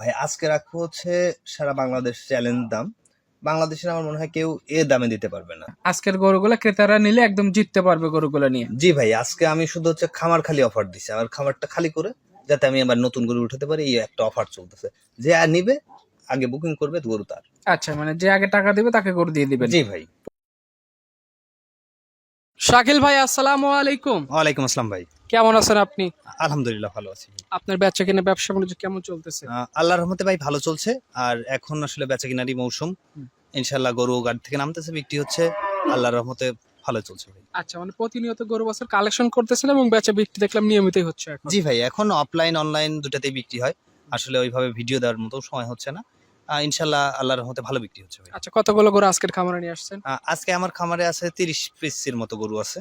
ভাই আজকে রাখব হচ্ছে সারা বাংলাদেশ চ্যালেঞ্জ দাম। বাংলাদেশের আমার মনে হয় কেউ এ দামে দিতে পারবে না। আজকের গরুগুলো ক্রেতারা নিলে একদম জিততে পারবে গরুগুলো নিয়ে। জি ভাই আজকে আমি শুধু হচ্ছে খামার খালি অফার দিছি। আমার খামারটা খালি করে যাতে আমি আবার নতুন গরু উঠাতে পারি এই একটা অফার চলতেছে। যে আর নিবে আগে বুকিং করবে গরু তার। আচ্ছা মানে যে আগে টাকা দিবে তাকে গরু দিয়ে দিবে জি ভাই। শাকিল ভাই আসসালামু আলাইকুম। ওয়ালাইকুম আসসালাম ভাই। কেমন আছেন আপনি? আলহামদুলিল্লাহ ভালো আছি। আপনার বেচা কিনে ব্যবসা বাণিজ্য কেমন চলতেছে? আল্লাহর রহমতে ভাই ভালো চলছে। আর এখন আসলে বেচা কিনারি মৌসুম। ইনশাল্লাহ গরু গাড়ি থেকে নামতেছে বিক্রি হচ্ছে। আল্লাহর রহমতে ভালো চলছে ভাই। আচ্ছা মানে প্রতিনিয়ত গরু বছর কালেকশন করতেছেন এবং বেচা বিক্রি দেখলাম নিয়মিতই হচ্ছে এখন। জি ভাই এখন অফলাইন অনলাইন দুটাতেই বিক্রি হয়। আসলে ওইভাবে ভিডিও দেওয়ার মতো সময় হচ্ছে না। ইনশাল্লাহ আল্লাহর রহমতে ভালো বিক্রি হচ্ছে ভাই আচ্ছা কতগুলো গরু আজকের খামারে নিয়ে আসছেন? আজকে আমার খামারে আছে তিরিশ পিসের মতো গরু আছে।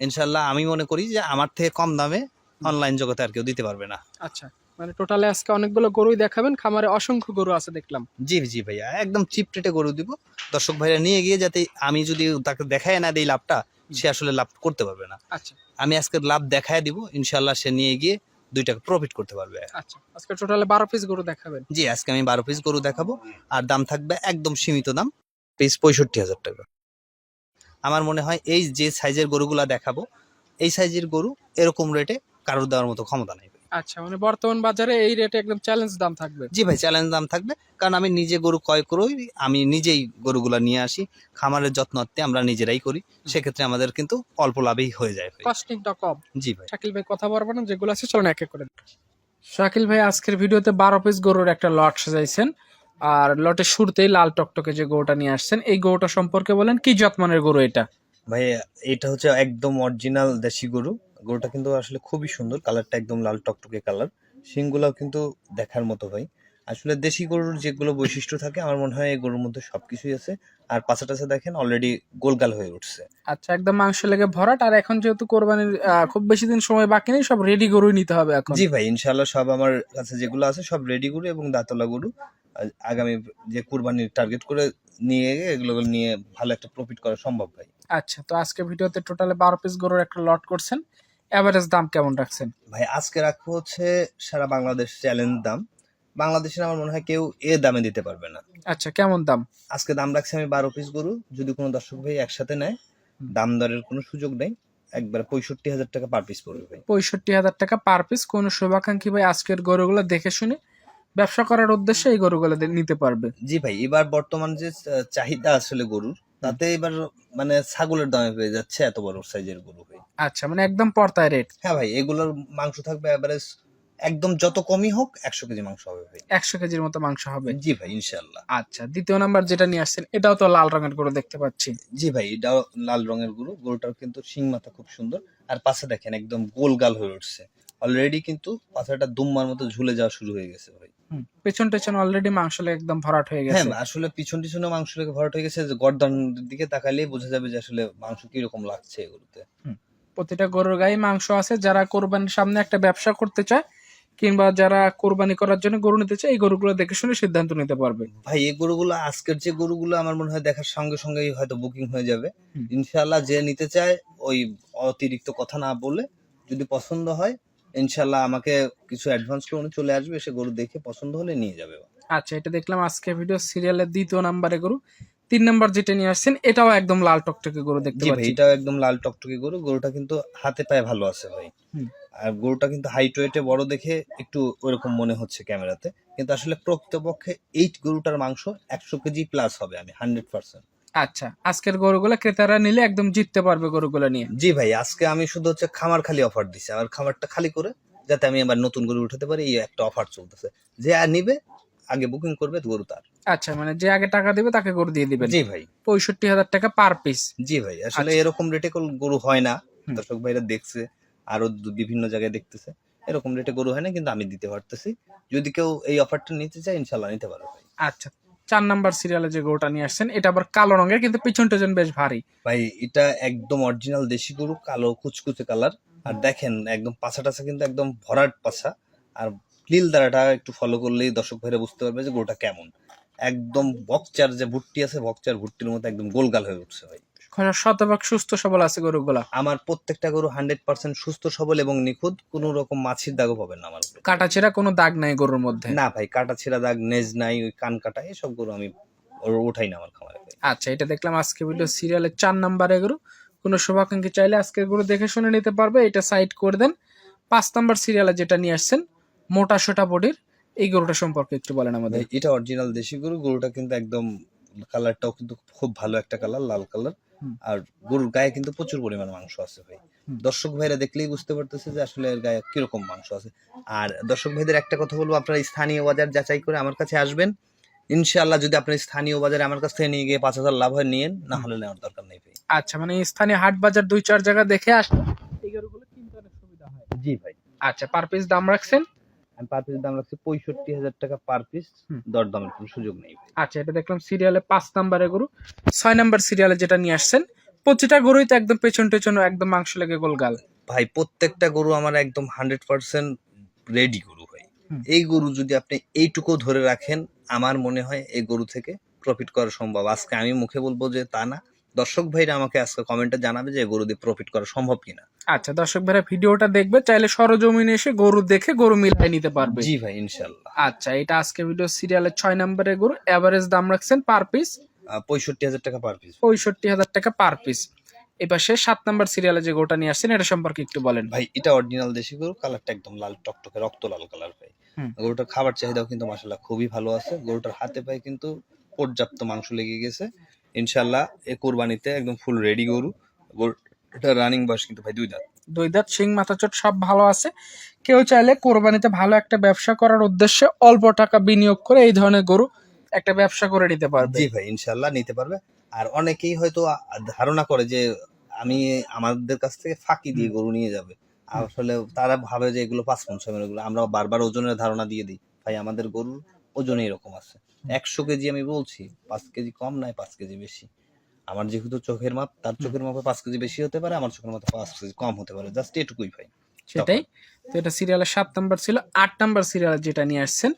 ইনশাল্লাহ আমি মনে করি যে আমার থেকে কম দামে অনলাইন জগতে আর কেউ দিতে পারবে না। আচ্ছা মানে টোটালে আজকে অনেকগুলো গরুই দেখাবেন খামারে অসংখ্য গরু আছে দেখলাম। জি জি ভাইয়া একদম চিপ রেটে গরু দিব। দর্শক ভাইরা নিয়ে গিয়ে যাতে আমি যদি তাকে দেখায় না দিই লাভটা সে আসলে লাভ করতে পারবে না। আচ্ছা। আমি আজকে লাভ দেখায় দিব ইনশাল্লাহ সে নিয়ে গিয়ে দুই টাকা প্রফিট করতে পারবে। আচ্ছা আজকে টোটালে বারো পিস গরু দেখাবেন। জি আজকে আমি বারো পিস গরু দেখাবো আর দাম থাকবে একদম সীমিত দাম পিস পঁয়ষট্টি হাজার টাকা। আমার মনে হয় এই যে সাইজের গরুগুলা দেখাবো এই সাইজের গরু এরকম রেটে কারোর দেওয়ার মতো ক্ষমতা নেই। আচ্ছা মানে বর্তমান বাজারে এই রেটে একদম চ্যালেঞ্জ দাম থাকবে। জি ভাই চ্যালেঞ্জ দাম থাকবে। কারণ আমি নিজে গরু ক্রয় করি আমি নিজেই গরুগুলা নিয়ে আসি। খামারের যত্নতে আমরা নিজেরাই করি। সেক্ষেত্রে আমাদের কিন্তু অল্প লাভেই হয়ে যায় কস্টিংটা কম। জি ভাই। শাকিল ভাই কথা বলব না যেগুলো আছে চলুন এক এক করে শাকিল ভাই আজকের ভিডিওতে বারো পিস গরুর একটা লট সাজাইছেন। আর লটের শুরুতেই লাল টকটকে যে গরুটা নিয়ে আসছেন এই গরুটা সম্পর্কে বলেন কি যত্মানের গরু এটা? ভাই এটা হচ্ছে একদম অরিজিনাল দেশি গরু। গরুটা কিন্তু আসলে খুবই সুন্দর কালারটা একদম লাল টকটকে কালার। শিংগুলাও কিন্তু দেখার মতো ভাই। আসলে দেশি গরুর যেগুলো বৈশিষ্ট্য থাকে আমার মনে হয় এই গরুর মধ্যে সবকিছুই আছে। আর পাশে টাছে দেখেন অলরেডি গোলগাল হয়ে উঠছে। আচ্ছা একদম মাংস লেগে ভরাট আর এখন যেহেতু কোরবানির খুব বেশি দিন সময় বাকি নেই সব রেডি গরুই নিতে হবে এখন। জি ভাই ইনশাল্লাহ সব আমার কাছে যেগুলো আছে সব রেডি গরু এবং দাঁতলা গরু। আগামী যে কুরবানির টার্গেট করে নিয়ে গিয়ে এগুলো নিয়ে ভালো একটা প্রফিট করা সম্ভব ভাই। আচ্ছা তো আজকে ভিডিওতে টোটালে বারো পিস গরুর একটা লট করছেন। এভারেজ দাম কেমন রাখছেন? ভাই আজকে রাখব হচ্ছে সারা বাংলাদেশ চ্যালেঞ্জ দাম। বাংলাদেশের আমার মনে হয় কেউ এ দামে দিতে পারবে না। আচ্ছা কেমন দাম? আজকে দাম রাখছি আমি বারো পিস গরু যদি কোনো দর্শক ভাই একসাথে নেয় দাম দরের কোনো সুযোগ নেই। একবার পঁয়ষট্টি হাজার টাকা পার পিস পড়বে ভাই। পঁয়ষট্টি হাজার টাকা পার পিস কোন শুভাকাঙ্ক্ষী ভাই আজকের গরুগুলো দেখে শুনে ব্যবসা করার উদ্দেশ্যে এই গরুগুলো নিতে পারবে। জি ভাই এবার বর্তমান যে চাহিদা আসলে গরুর তাতে এবার মানে ছাগলের দামে পেয়ে যাচ্ছে এত বড় সাইজের গরু ভাই। আচ্ছা মানে একদম পর্তায় রেট হ্যাঁ ভাই এগুলোর মাংস থাকবে এভারেজ একদম যত কমই হোক একশো কেজি মাংস হবে ভাই। একশো কেজির মতো মাংস হবে। জি ভাই ইনশাল্লাহ আচ্ছা দ্বিতীয় নাম্বার যেটা নিয়ে আসছেন এটাও তো লাল রঙের গরু দেখতে পাচ্ছি। জি ভাই এটাও লাল রঙের গরু। গরুটার কিন্তু শিং মাথা খুব সুন্দর। আর পাশে দেখেন একদম গোল গাল হয়ে উঠছে। অলরেডি কিন্তু পাছাটা দুম্মার মতো ঝুলে যাওয়া শুরু হয়ে গেছে ভাই। পেছন টেছন অলরেডি মাংস লেগে একদম ভরাট হয়ে গেছে হ্যাঁ গেছে। আসলে পিছন টিছনে মাংস লেগে ভরাট হয়ে গেছে যে গর্দনের দিকে তাকালেই বোঝা যাবে যে আসলে মাংস কি রকম লাগছে এগুলোতে। প্রতিটা গরুর গায়ে মাংস আছে যারা কোরবানির সামনে একটা ব্যবসা করতে চায় কিংবা যারা কোরবানি করার জন্য গরু নিতে চায় এই গরুগুলো দেখে শুনে সিদ্ধান্ত নিতে পারবে। ভাই এই গরুগুলো আজকের যে গরুগুলো আমার মনে হয় দেখার সঙ্গে সঙ্গেই হয়তো বুকিং হয়ে যাবে। হুম। ইনশাল্লাহ যে নিতে চায় ওই অতিরিক্ত কথা না বলে যদি পছন্দ হয় ইনশাল্লাহ আমাকে কিছু অ্যাডভান্স করে উনি চলে আসবে সে গরু দেখে পছন্দ হলে নিয়ে যাবে আচ্ছা এটা দেখলাম আজকে ভিডিও সিরিয়ালের দ্বিতীয় নাম্বারে গরু। তিন নাম্বার যেটা নিয়ে আসছেন এটাও একদম লাল টকটকে গরু দেখতে পাচ্ছি। এটাও একদম লাল টকটকে গরু। গরুটা কিন্তু হাতে পায়ে ভালো আছে ভাই। আর গরুটা কিন্তু হাইট ওয়েটে বড় দেখে একটু ওরকম মনে হচ্ছে ক্যামেরাতে কিন্তু আসলে প্রকৃতপক্ষে এই গরুটার মাংস একশো কেজি প্লাস হবে আমি হান্ড্রেড পার্সেন্ট আচ্ছা আজকের গরুগুলো ক্রেতারা নিলে একদম জিততে পারবে গরুগুলো নিয়ে। জি ভাই আজকে আমি শুধু হচ্ছে খামার খালি অফার দিছি। আমার খামারটা খালি করে যাতে আমি আবার নতুন গরু উঠাতে পারি এই একটা অফার চলতেছে। যে আর নিবে আগে বুকিং করবে গরু তার। আচ্ছা মানে যে আগে টাকা দিবে তাকে গরু দিয়ে দিবেন। জি ভাই। পঁয়ষট্টি হাজার টাকা পার পিস জি ভাই আসলে আচ্ছা। এরকম রেটে গরু হয় না। দর্শক ভাইরা দেখছে আরও বিভিন্ন জায়গায় দেখতেছে। এরকম রেটে গরু হয় না কিন্তু আমি দিতে পারতেছি। যদি কেউ এই অফারটা নিতে চায় ইনশাল্লাহ নিতে পারবে ভাই। আচ্ছা চার নাম্বার সিরিয়ালে যে গরুটা নিয়ে আসছেন, এটা আবার কালো রঙের, কিন্তু পিছন যেন বেশ ভারী। ভাই, এটা একদম অরিজিনাল দেশি গরু, কালো কুচকুচে কালার আর দেখেন, একদম পাছা টাছা কিন্তু একদম ভরাট পাছা। আর নীল দ্বারাটা একটু ফলো করলেই দর্শক ভাইরা বুঝতে পারবে যে গরুটা কেমন। একদম বকচার যে ভুট্টি আছে, বকচার ভুট্টির মতো একদম গোলগাল হয়ে উঠছে ভাই। শতভাগ সুস্থ সবল আছে গরুগুলা। আমার প্রত্যেকটা গরু হান্ড্রেড পার্সেন্ট সুস্থ সবল এবং নিখুঁত কোনো রকম মাছির দাগও পাবেন না আমার গরু। কাটা ছেঁড়া কোনো দাগ নাই গরুর মধ্যে? না ভাই কাটা ছেঁড়া দাগ নেজ নাই ওই কান কাটা এসব গরু আমি ওঠাই না আমার খামারে আচ্ছা এটা দেখলাম আজকে ভিডিও সিরিয়ালের চার নাম্বারে গরু। কোনো শুভাকাঙ্ক্ষী চাইলে আজকের গরু দেখে শুনে নিতে পারবে এটা সাইড করে দেন। পাঁচ নাম্বার সিরিয়ালে যেটা নিয়ে আসছেন মোটা সোটা বডির এই গরুটা সম্পর্কে একটু বলেন আমাদের। এটা অরিজিনাল দেশি গরু গরুটা কিন্তু একদম কালারটাও কিন্তু খুব ভালো একটা কালার লাল কালার। আর গরুর গায়ে কিন্তু প্রচুর পরিমাণ মাংস আছে ভাই। দর্শক ভাইরা দেখলেই বুঝতে পারতেছে যে আসলে এর গায়ে কীরকম মাংস আছে। আর দর্শক ভাইদের একটা কথা বলব আপনারা স্থানীয় বাজার যাচাই করে আমার কাছে আসবেন। ইনশাআল্লাহ যদি আপনি স্থানীয় বাজারে আমার কাছ থেকে নিয়ে গিয়ে পাঁচ হাজার লাভ হয় নিয়েন না হলে নেওয়ার দরকার নেই ভাই। আচ্ছা মানে স্থানীয় হাট বাজার দুই চার জায়গা দেখে আসলে এই গরুগুলো কিনতে অনেক সুবিধা হয়। জি ভাই। আচ্ছা পার পিস দাম রাখছেন? আমি পার দাম রাখছি পঁয়ষট্টি হাজার টাকা পার পিস হুম। দর দামের কোনো সুযোগ নেই। আচ্ছা এটা দেখলাম সিরিয়ালে পাঁচ নাম্বারে গরু। ছয় নাম্বার সিরিয়ালে যেটা নিয়ে আসছেন প্রতিটা গরুই তো একদম পেছন টেছন একদম মাংস লেগে গোলগাল ভাই প্রত্যেকটা গরু আমার একদম হান্ড্রেড পার্সেন্ট রেডি গরু ভাই। হুম। এই গরু যদি আপনি এইটুকু ধরে রাখেন আমার মনে হয় এই গরু থেকে প্রফিট করা সম্ভব। আজকে আমি মুখে বলব যে তা না। দর্শক ভাইরা আমাকে আজকে কমেন্টে জানাবে যে গরু দিয়ে প্রফিট করা সম্ভব কিনা। আচ্ছা দর্শক ভাইরা ভিডিওটা দেখবে চাইলে সরজমিনে এসে গরু দেখে গরু মিলাই নিতে পারবে। জি ভাই ইনশাল্লাহ আচ্ছা এটা আজকে ভিডিও সিরিয়ালের ছয় নম্বরের গরু। এভারেজ দাম রাখছেন পার পিস পঁয়ষট্টি হাজার টাকা পার পিস পঁয়ষট্টি হাজার টাকা পার পিস এপাশে সাত নাম্বার সিরিয়ালে যে গরুটা নিয়ে আসছেন এটা সম্পর্কে একটু বলেন। ভাই এটা অরিজিনাল দেশি গরু কালারটা একদম লাল টকটকে রক্ত লাল কালার ভাই। গরুটার খাবার চাহিদাও কিন্তু মাসাল্লাহ খুবই ভালো আছে। গরুটার হাতে পায়ে কিন্তু পর্যাপ্ত মাংস লেগে গেছে। ইনশাল্লাহ এ কোরবানিতে একদম ফুল রেডি গরু। গরুটা রানিং বয়স কিন্তু ভাই দুই দাঁত। দুই দাঁত শিং মাথা চোট সব ভালো আছে। কেউ চাইলে কোরবানিতে ভালো একটা ব্যবসা করার উদ্দেশ্যে অল্প টাকা বিনিয়োগ করে এই ধরনের গরু একটা ব্যবসা করে নিতে পারবে। জি ভাই ইনশাল্লাহ নিতে পারবে। আর অনেকেই হয়তো ধারণা করে যে আমি আমাদের কাছ থেকে ফাঁকি দিয়ে গরু নিয়ে যাবে। আসলে তারা ভাবে যে এগুলো পাঁচ ছয় এগুলো আমরা বারবার ওজনের ধারণা দিয়ে দিই। ভাই আমাদের গরুর ওজন এরকম আছে। একশো কেজি আমি বলছি পাঁচ কেজি কম নয় পাঁচ কেজি বেশি। আমার যেহেতু চোখের মাপ তার চোখের মাপে পাঁচ কেজি বেশি হতে পারে আমার চোখের মাপে পাঁচ কেজি কম হতে পারে। জাস্ট এটুকুই ভাই। সেটাই। তো এটা সিরিয়ালের সাত নাম্বার ছিল আট নাম্বার সিরিয়াল যেটা নিয়ে আসছেন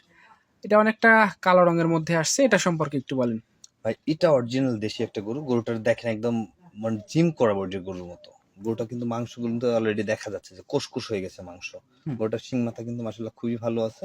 এটা অনেকটা কালো রঙের মধ্যে আসছে এটা সম্পর্কে একটু বলেন। ভাই এটা অরিজিনাল দেশি একটা গরু। গরুটার দেখেন একদম মানে জিম করা বডির গরুর মতো। গরুটা কিন্তু মাংস কিন্তু অলরেডি দেখা যাচ্ছে যে কোষকুষ হয়ে গেছে মাংস। গরুটার শিং মাথা কিন্তু মাসাল্লাহ খুবই ভালো আছে।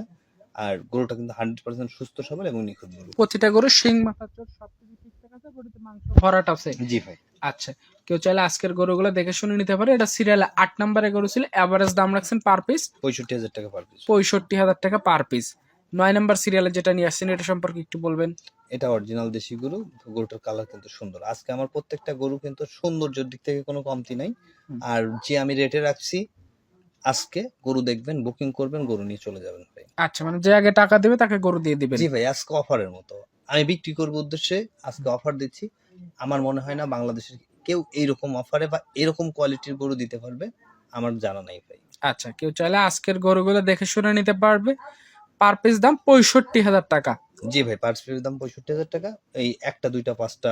আর গরুটা কিন্তু হান্ড্রেড পার্সেন্ট সুস্থ সবল এবং নিখুঁত গরু। প্রতিটা গরু শিং মাথা চোট সবকিছু ঠিকঠাক আছে গরুতে মাংস ভরাট আছে। জি ভাই। আচ্ছা কেউ চাইলে আজকের গরুগুলো দেখে শুনে নিতে পারে। এটা সিরিয়ালে আট নাম্বারে গরু ছিল এভারেজ দাম রাখছেন পার পিস পঁয়ষট্টি হাজার টাকা পার পিস পঁয়ষট্টি হাজার টাকা পার পিস নয় নাম্বার সিরিয়ালে যেটা নিয়ে আসছেন এটা সম্পর্কে একটু বলবেন। এটা অরিজিনাল দেশি গরু গরুটার কালার কিন্তু সুন্দর। আজকে আমার প্রত্যেকটা গরু কিন্তু সৌন্দর্যের দিক থেকে কোনো কমতি নাই। আর যে আমি রেটে রাখছি আজকে গরু দেখবেন বুকিং করবেন গরু নিয়ে চলে যাবেন। আচ্ছা মানে যে আগে টাকা দেবে তাকে গরু দিয়ে দিবেন। জি ভাই আজকে অফারের মতো। আমি বিক্রি করব উদ্দেশ্যে আজকে অফার দিচ্ছি। আমার মনে হয় না বাংলাদেশের কেউ এইরকম অফারে বা এরকম কোয়ালিটির গরু দিতে পারবে আমার জানা নাই ভাই। আচ্ছা কেউ চাইলে আজকের গরুগুলো দেখে শুনে নিতে পারবে। পার পিস দাম পঁয়ষট্টি হাজার টাকা। জি ভাই পার পিসের দাম পঁয়ষট্টি হাজার টাকা। এই একটা দুইটা পাঁচটা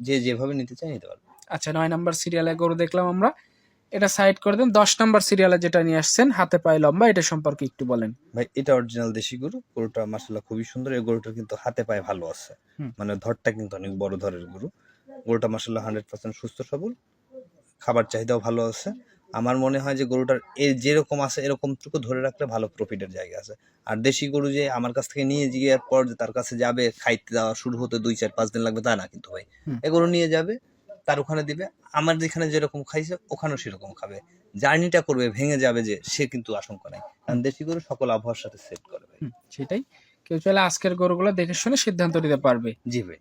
যে যেভাবে নিতে চায় নিতে পারবে। আচ্ছা নয় নাম্বার সিরিয়ালে গরু দেখলাম আমরা। এটা সাইড করে দেন। দশ নাম্বার সিরিয়ালে যেটা নিয়ে আসছেন হাতে পায়ে লম্বা এটা সম্পর্কে একটু বলেন। ভাই এটা অরিজিনাল দেশি গরু। গরুটা মাসাল্লাহ খুবই সুন্দর। এই গরুটা কিন্তু হাতে পায়ে ভালো আছে। মানে ধরটা কিন্তু অনেক বড় ধরের গরু। গরুটা মাসাল্লাহ হান্ড্রেড পার্সেন্ট সুস্থ সবল। খাবার চাহিদাও ভালো আছে। আমার মনে হয় যে গরুটার এ যেরকম আছে এরকমটুকু ধরে রাখলে ভালো প্রফিটের জায়গা আছে। আর দেশি গরু যে আমার কাছ থেকে নিয়ে যাওয়ার পর যে তার কাছে যাবে খাইতে দেওয়া শুরু হতে দুই চার পাঁচ দিন লাগবে তা না কিন্তু ভাই। এ গরু নিয়ে যাবে। তার ওখানে দিবে। আমার যেখানে যেরকম খাইছে ওখানেও সেরকম খাবে। জার্নিটা করবে ভেঙে যাবে যে সে কিন্তু আশঙ্কা নাই। কারণ দেশি গরু সকল আবহাওয়ার সাথে সেট করে ভাই। হুম, সেটাই। কেউ চাইলে আজকের গরুগুলো দেখে শুনে সিদ্ধান্ত নিতে পারবে। জি ভাই।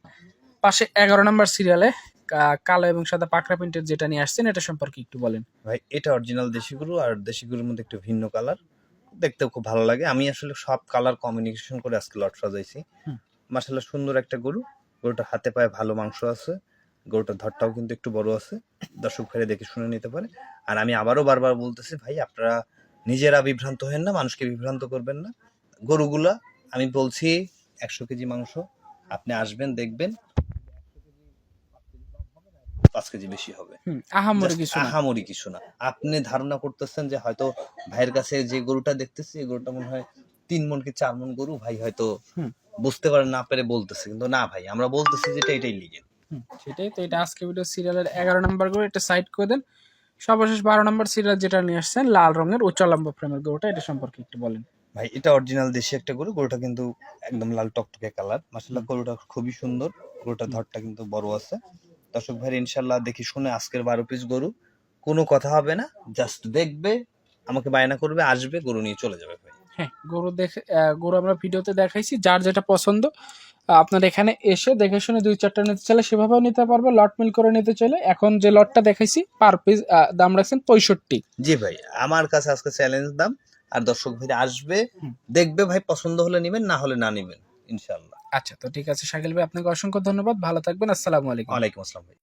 পাশে এগারো নাম্বার সিরিয়ালে কালো এবং সাদা পাকড়া প্রিন্টের যেটা নিয়ে আসছেন এটা সম্পর্কে একটু বলেন। ভাই এটা অরিজিনাল দেশি গরু আর দেশি গরুর মধ্যে একটু ভিন্ন কালার দেখতেও খুব ভালো লাগে। আমি আসলে সব কালার কমিউনিকেশন করে আজকে লট সাজাইছি মাসাল্লাহ সুন্দর একটা গরু। গরুটা হাতে পায়ে ভালো মাংস আছে। গরুটার ধরটাও কিন্তু একটু বড় আছে। দর্শক ভাইরা দেখে শুনে নিতে পারে। আর আমি আবারও বারবার বলতেছি ভাই আপনারা নিজেরা বিভ্রান্ত হেন না মানুষকে বিভ্রান্ত করবেন না। গরুগুলা আমি বলছি একশো কেজি মাংস আপনি আসবেন দেখবেন। পাঁচ কেজি বেশি হবে। আহামরি কিছু না। আহামরি কিছু না। আপনি ধারণা করতেছেন যে হয়তো ভাইয়ের কাছে যে গরুটা দেখতেছি এই গরুটা মনে হয় তিন মন কি চার মন গরু ভাই হয়তো বুঝতে পারে না পেরে বলতেছে। কিন্তু না ভাই আমরা বলতেছি যেটা এটাই লিগে হুম, সেটাই তো। এটা আজকে ভিডিও সিরিয়ালের এগারো নাম্বার গরু এটা সাইড করে দেন। সর্বশেষ বারো নাম্বার সিরিয়াল যেটা নিয়ে আসছেন লাল রঙের উচ্চ লম্বা প্রেমের গরুটা এটা সম্পর্কে একটু বলেন। ভাই এটা অরিজিনাল দেশি একটা গরু। গরুটা কিন্তু একদম লাল টকটকে কালার মাসাল্লাহ গরুটা খুবই সুন্দর। গরুটার ধরটা কিন্তু বড় আছে। দর্শক ভাই ইনশাল্লাহ দেখি শুনে আজকের বারো পিস গরু কোনো কথা হবে না। জাস্ট দেখবে আমাকে বায়না করবে আসবে গরু নিয়ে চলে যাবে ভাই। হ্যাঁ গরু দেখে গরু আমরা ভিডিওতে দেখাইছি। যার যেটা পছন্দ আপনার এখানে এসে দেখে শুনে দুই চারটা নিতে চাইলে সেভাবেও নিতে পারবে লট মিল করে নিতে চাইলে। এখন যে লটটা দেখাইছি পার পিস দাম রাখছেন পঁয়ষট্টি। জি ভাই আমার কাছে আজকে চ্যালেঞ্জ দাম আর দর্শক ভাই আসবে দেখবে ভাই পছন্দ হলে নেবেন না হলে না নেবেন ইনশাল্লাহ আচ্ছা তো ঠিক আছে শাকিল ভাই আপনাকে অসংখ্য ধন্যবাদ ভালো থাকবেন আসসালামু আলাইকুম। ওয়ালাইকুম আসসালাম ভাই।